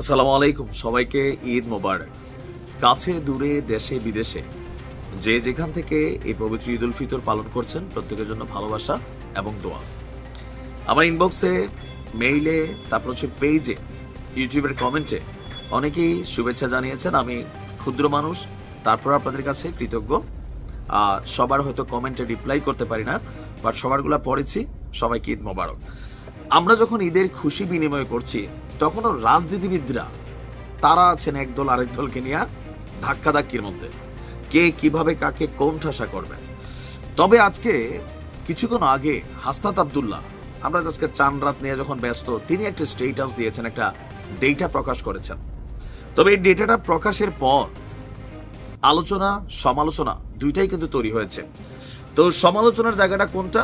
আসসালামু আলাইকুম, সবাইকে ঈদ মোবারক। কাছে, দূরে, দেশে, বিদেশে যে যেখান থেকে এই পবিত্র ঈদ উল ফিতর পালন করছেন, প্রত্যেকের জন্য ভালোবাসা এবং দোয়া। আমার ইনবক্সে মেইলে তারপর হচ্ছে পেজে ইউটিউবের কমেন্টে অনেকেই শুভেচ্ছা জানিয়েছেন, আমি ক্ষুদ্র মানুষ, তারপর আপনাদের কাছে কৃতজ্ঞ। আর সবার হয়তো কমেন্টে রিপ্লাই করতে পারি না বাট সবারগুলা পড়েছি, সবাইকে ঈদ মোবারক। আমরা যখন ঈদের খুশি বিনিময় করছি তখনও রাজনীতিবিদরা, তারা আছেন একদল আরেক দলকে নিয়ে ধাক্কাধাক্কির মধ্যে। কে কীভাবে কাকে কোন ঠাসা করবেন তবে আজকে কিছুক্ষণ আগে হাসনাত আবদুল্লাহ, আমরা আজকে চান রাত নিয়ে যখন ব্যস্ত, তিনি একটা স্টেটাস দিয়েছেন, একটা ডেটা প্রকাশ করেছেন। তবে এই ডেটাটা প্রকাশের পর আলোচনা, সমালোচনা দুইটাই কিন্তু তৈরি হয়েছে। তো সমালোচনার জায়গাটা কোনটা?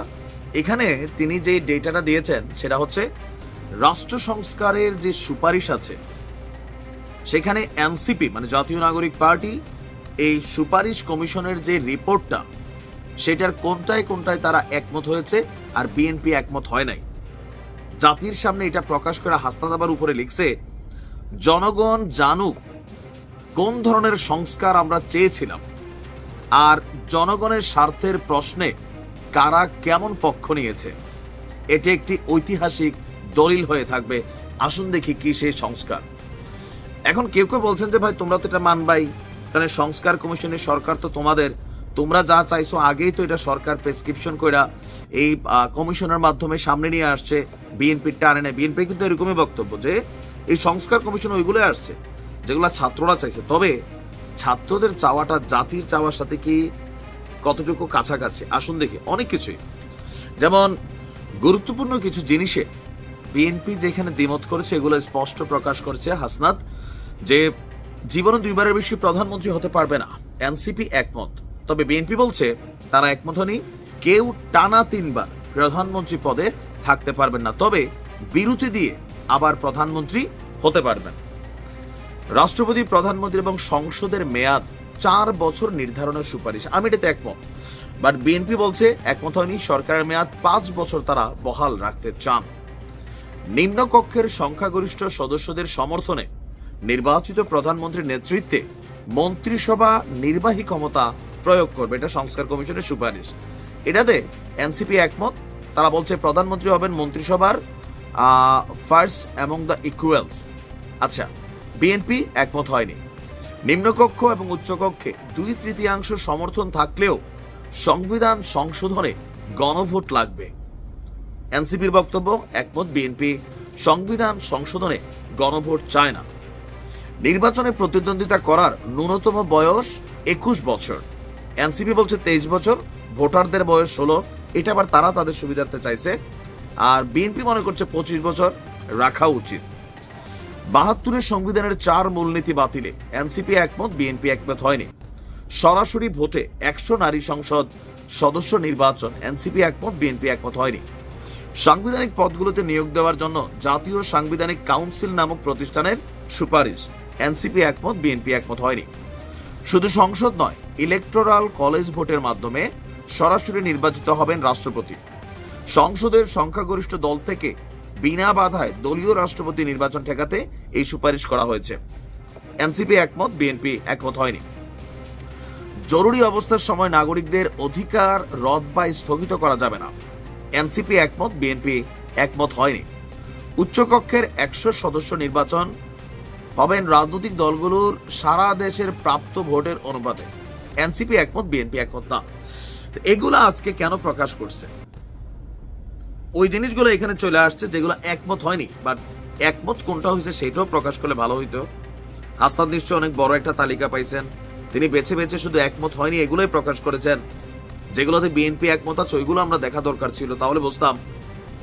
এখানে তিনি যে ডেটাটা দিয়েছেন, সেটা হচ্ছে রাষ্ট্র সংস্কারের যে সুপারিশ আছে, সেখানে এনসিপি মানে জাতীয় নাগরিক পার্টি, এই সুপারিশ কমিশনের যে রিপোর্টটা, সেটার কোনটায় কোনটায় তারা একমত হয়েছে আর বিএনপি একমত হয় নাই। জাতির সামনে এটা প্রকাশ করে হাসনাদাবার উপরে লিখছে, জনগণ জানুক কোন ধরনের সংস্কার আমরা চেয়েছিলাম আর জনগণের স্বার্থের প্রশ্নে কারা কেমন পক্ষ নিয়েছে। এটি একটি ঐতিহাসিক দলিল হয়ে থাকবে। আসুন দেখি কি সেই সংস্কার। এখন কেউ কেউ বলছেন যে, ভাই, তোমরা তো এটা মানবাই। কারণ সংস্কার কমিশনের সরকার তো তোমাদের। তোমরা যা চাইছো আগেই তো এটা সরকার প্রেসক্রিপশন কইরা এই কমিশনের মাধ্যমে সামনে নিয়ে আসছে। বিএনপির টানে নেয় বিএনপি কিন্তু এরকমই বক্তব্য যে, এই সংস্কার কমিশন ওইগুলো আসছে, যেগুলো ছাত্ররা চাইছে। তবে ছাত্রদের চাওয়াটা জাতির চাওয়ার সাথে কি কতটুকু কাছাকাছি? আসুন দেখি। অনেক কিছুই। যেমন, গুরুত্বপূর্ণ কিছু জিনিসে বিএনপি যেখানে দ্বিমত করেছে, এগুলো স্পষ্ট প্রকাশ করেছে হাসনাত, যে জীবনে দুইবারের বেশি প্রধানমন্ত্রী হতে পারবে না। এনসিপি একমত। তবে বিএনপি বলছে, তারা একমত হনি কেউ টানা তিনবার প্রধানমন্ত্রী পদে থাকতে পারবেন না। তবে বিরতি দিয়ে আবার প্রধানমন্ত্রী হতে পারবেন। রাষ্ট্রপতি, প্রধানমন্ত্রী এবং সংসদের মেয়াদ চার বছর নির্ধারণের সুপারিশ। আমি এটাতে একমত। বাট বিএনপি বলছে, একমত হয়নি। সরকারের মেয়াদ পাঁচ বছর তারা বহাল রাখতে চান। নিম্নকক্ষের সংখ্যাগরিষ্ঠ সদস্যদের সমর্থনে নির্বাচিত প্রধানমন্ত্রীর নেতৃত্বে মন্ত্রিসভা নির্বাহী ক্ষমতা প্রয়োগ করবে। এটা সংস্কার কমিশনের সুপারিশ। এটাতে এনসিপি একমত। তারা বলছে প্রধানমন্ত্রী হবেন মন্ত্রিসভার ফার্স্ট অ্যামং দ্য ইকুয়ালস আচ্ছা বিএনপি একমত হয়নি। নিম্নকক্ষ এবং উচ্চকক্ষে দুই তৃতীয়াংশ সমর্থন থাকলেও সংবিধান সংশোধনে গণভোট লাগবে। এনসিপির বক্তব্য একমত বিএনপি সংবিধান সংশোধনে গণভোট চায় না। নির্বাচনে প্রতিদ্বন্দ্বিতা করার ন্যূনতম বয়স একুশ বছর। এনসিপি বলছে তেইশ বছর, ভোটারদের বয়স ষোলো, এটা আবার তারা তাদের সুবিধার্থে চাইছে। আর বিএনপি মনে করছে পঁচিশ বছর রাখা উচিত। বাহাত্তরের সংবিধানের চার মূলনীতি বাতিলে এনসিপি একমত, বিএনপি একমত হয়নি। সরাসরি ভোটে একশো নারী সংসদ সদস্য নির্বাচন, এনসিপি একমত, বিএনপি একমত হয়নি। সাংবিধানিক পদগুলোতে নিয়োগ দেওয়ার জন্য জাতীয় সাংবিধানিক কাউন্সিল নামক প্রতিষ্ঠানের সুপারিশ। এনসিপি একমত, বিএনপি একমত হয়নি। শুধু সংসদ নয়, ইলেকটোরাল কলেজ ভোটের মাধ্যমে সরাসরি নির্বাচিত হবেন রাষ্ট্রপতি। সংসদের সংখ্যাগরিষ্ঠ দল থেকে বিনা বাধায় দলীয় রাষ্ট্রপতি নির্বাচন ঠেকাতে এই সুপারিশ করা হয়েছে। এনসিপি একমত, বিএনপি একমত হয়নি। জরুরি অবস্থার সময় নাগরিকদের অধিকার রদ বা স্থগিত করা যাবে না। এনসিপি একমত, বিএনপি একমত হয়নি। উচ্চকক্ষের একশো সদস্য নির্বাচন হবেন রাজনৈতিক দলগুলোর সারা দেশের প্রাপ্ত ভোটের অনুপাতে। এনসিপি একমত, বিএনপি একমত না। এগুলো আজকে কেন প্রকাশ করছে? ওই জিনিসগুলো এখানে চলে আসছে যেগুলো একমত হয়নি, বাট একমত কোনটা হয়েছে সেটাও প্রকাশ করলে ভালো হইতো। হাস্তাদ নিশ্চয় অনেক বড় একটা তালিকা পাইছেন। তিনি বেছে বেছে শুধু একমত হয়নি, এগুলোই প্রকাশ করেছেন যেগুলোতে বিএনপি একমত আছে, ওইগুলো আমরা দেখা দরকার ছিল। তাহলে বুঝতাম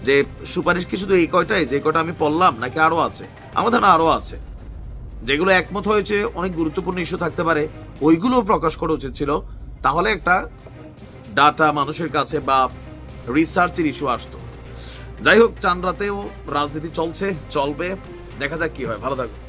যে সুপারিশ কি শুধু এই কয়টাই? যে কয়টা আমি পড়লাম, নাকি আরও আছে? আমাদের না আরও আছে। যেগুলো একমত হয়েছে, অনেক গুরুত্বপূর্ণ ইস্যু থাকতে পারে, ওইগুলো প্রকাশ করা উচিত ছিল। তাহলে একটা ডাটা মানুষের কাছে বা রিসার্চের ইস্যু আসতো। যাই হোক, চান রাতেও রাজনীতি চলছে, চলবে। দেখা যাক কি হয়। ভালো থাকবে